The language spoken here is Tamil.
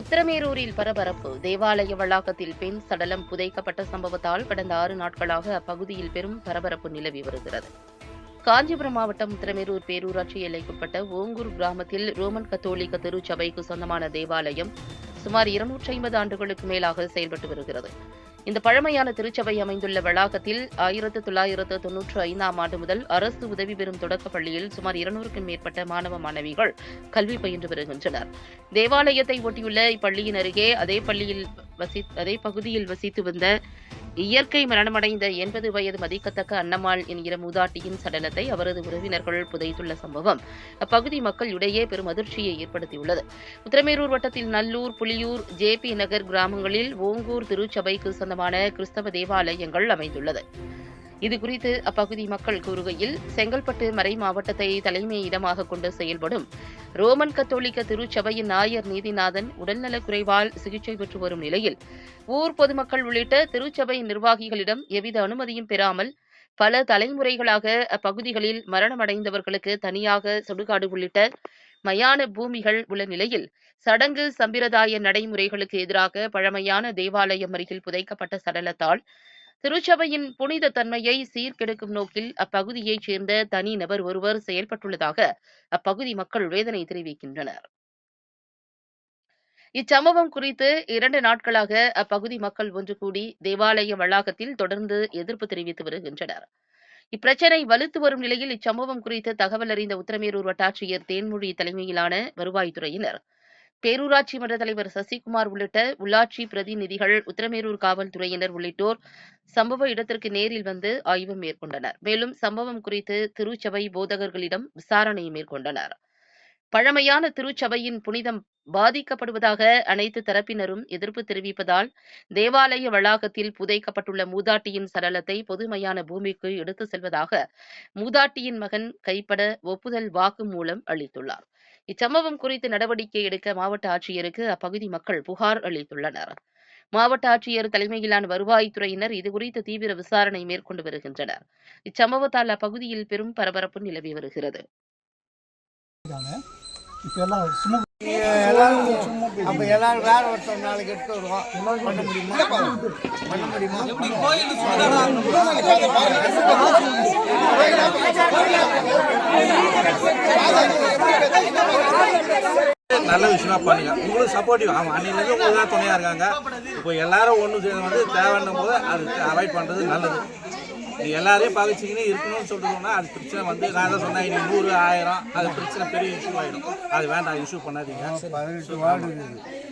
உத்தரமேரூரில் பரபரப்பு. தேவாலய வளாகத்தில் பெண் சடலம் புதைக்கப்பட்ட சம்பவத்தால் கடந்த ஆறு நாட்களாக அப்பகுதியில் பெரும் பரபரப்பு நிலவி வருகிறது. காஞ்சிபுரம் மாவட்டம் உத்தரமேரூர் பேரூராட்சி எல்லைக்குட்பட்ட ஓங்கூர் கிராமத்தில் ரோமன் கத்தோலிக்க திருச்சபைக்கு சொந்தமான தேவாலயம் சுமார் இருநூற்றி ஐம்பது ஆண்டுகளுக்கு மேலாக செயல்பட்டு வருகிறது. இந்த பழமையான திருச்சபை அமைந்துள்ள வளாகத்தில் ஆயிரத்து தொள்ளாயிரத்து தொன்னூற்று ஐந்தாம் ஆண்டு முதல் அரசு உதவி பெறும் தொடக்கப் பள்ளியில் சுமார் இருநூறுக்கும் மேற்பட்ட மாணவ மாணவிகள் கல்வி பயின்று வருகின்றனர். தேவாலயத்தை ஒட்டியுள்ள இப்பள்ளியின் அருகே அதே பள்ளியில் வசி அதே பகுதியில் வசித்து வந்த இயற்கை மரணமடைந்த எண்பது வயது மதிக்கத்தக்க அன்னம்மாள் என்கிற மூதாட்டியின் சடலத்தை அவரது உறவினர்கள் புதைத்துள்ள சம்பவம் அப்பகுதி மக்கள் இடையே பெரும் அதிர்ச்சியை ஏற்படுத்தியுள்ளது. உத்திரமேரூர் வட்டத்தில் நல்லூர் புலியூர் ஜேபி நகர் கிராமங்களில் ஓங்கூர் திருச்சபைக்கு சொந்தமான கிறிஸ்தவ தேவாலயங்கள் அமைந்துள்ளது. இதுகுறித்து அப்பகுதி மக்கள் கூறுகையில் செங்கல்பட்டு மறை மாவட்டத்தை தலைமை இடமாக கொண்டு செயல்படும் ரோமன் கத்தோலிக்க திருச்சபையின் நாயர் நீதிநாதன் உடல்நலக் குறைவால் சிகிச்சை பெற்று வரும் நிலையில் ஊர் பொதுமக்கள் உள்ளிட்ட திருச்சபை நிர்வாகிகளிடம் எவ்வித அனுமதியும் பெறாமல் பல தலைமுறைகளாக அப்பகுதிகளில் மரணமடைந்தவர்களுக்கு தனியாக சுடுகாடு உள்ளிட்ட மயான பூமிகள் உள்ள நிலையில் சடங்கு சம்பிரதாய நடைமுறைகளுக்கு எதிராக பழமையான தேவாலயம் அருகில் புதைக்கப்பட்ட சடலத்தால் திருச்சபையின் புனித தன்மையை சீர்கெடுக்கும் நோக்கில் அப்பகுதியைச் சேர்ந்த தனி நபர் ஒருவர் செயல்பட்டுள்ளதாக அப்பகுதி மக்கள் வேதனை தெரிவிக்கின்றனர். இச்சம்பவம் குறித்து இரண்டு நாட்களாக அப்பகுதி மக்கள் ஒன்று கூடி தேவாலய வளாகத்தில் தொடர்ந்து எதிர்ப்பு தெரிவித்து வருகின்றனர். இப்பிரச்சினை வலுத்து வரும் நிலையில் இச்சம்பவம் குறித்து தகவல் அறிந்த உத்தரமேரூர் வட்டாட்சியர் தேன்மொழி தலைமையிலான வருவாய்த்துறையினர் பேரூராட்சி மன்ற தலைவர் சசிகுமார் உள்ளிட்ட உள்ளாட்சி பிரதிநிதிகள் உத்தரமேரூர் காவல்துறையினர் உள்ளிட்டோர் சம்பவ இடத்திற்கு நேரில் வந்து ஆய்வு மேற்கொண்டனர். மேலும் சம்பவம் குறித்து திருச்சபை போதகர்களிடம் விசாரணை மேற்கொண்டனர். பழமையான திருச்சபையின் புனிதம் பாதிக்கப்படுவதாக அனைத்து தரப்பினரும் எதிர்ப்பு தெரிவிப்பதால் தேவாலய வளாகத்தில் புதைக்கப்பட்டுள்ள மூதாட்டியின் சடலத்தை பொதுமையான பூமிக்கு எடுத்து செல்வதாக மூதாட்டியின் மகன் கைப்பட ஒப்புதல் வாக்கு மூலம் அளித்துள்ளார். இச்சம்பவம் குறித்து நடவடிக்கை எடுக்க மாவட்ட ஆட்சியருக்கு அப்பகுதி மக்கள் புகார் அளித்துள்ளனர் மாவட்ட ஆட்சியர் தலைமையிலான வருவாய்த்துறையினர் இதுகுறித்து தீவிர விசாரணை மேற்கொண்டு வருகின்றனர் இச்சம்பவத்தால் அப்பகுதியில் பெரும் பரபரப்பு நிலவி வருகிறது எல்லாம் அப்ப எல்லாரும் வேற ஒருத்தர் நாளைக்கு எடுத்து வருவோம் பண்ண முடியுமா பண்ண முடியுமா நல்ல விஷயமா பண்ணுங்க உங்களுக்கு சப்போர்ட்டிவ் அவன் அன்னிலேருந்து உங்களுக்கு தான் துணையாக இருக்காங்க. இப்போ எல்லாரும் ஒன்று சேர்ந்து வந்து தேவைன்னும் போது அது அவாய்ட் பண்ணுறது நல்லது. நீ எல்லாரையும் பகைச்சிக்கின்னு இருக்கணும்னு சொல்லிட்டோம்னா அது பிரச்சனை வந்து நான் தான் சொன்னேன் இனி நூறு ஆயிரம் அது பிரச்சனை பெரிய இஷ்யூ ஆகிடும் அது வேண்டாம் இஷ்யூ பண்ணாதீங்க. பதினெட்டு வார்டு இருக்குது.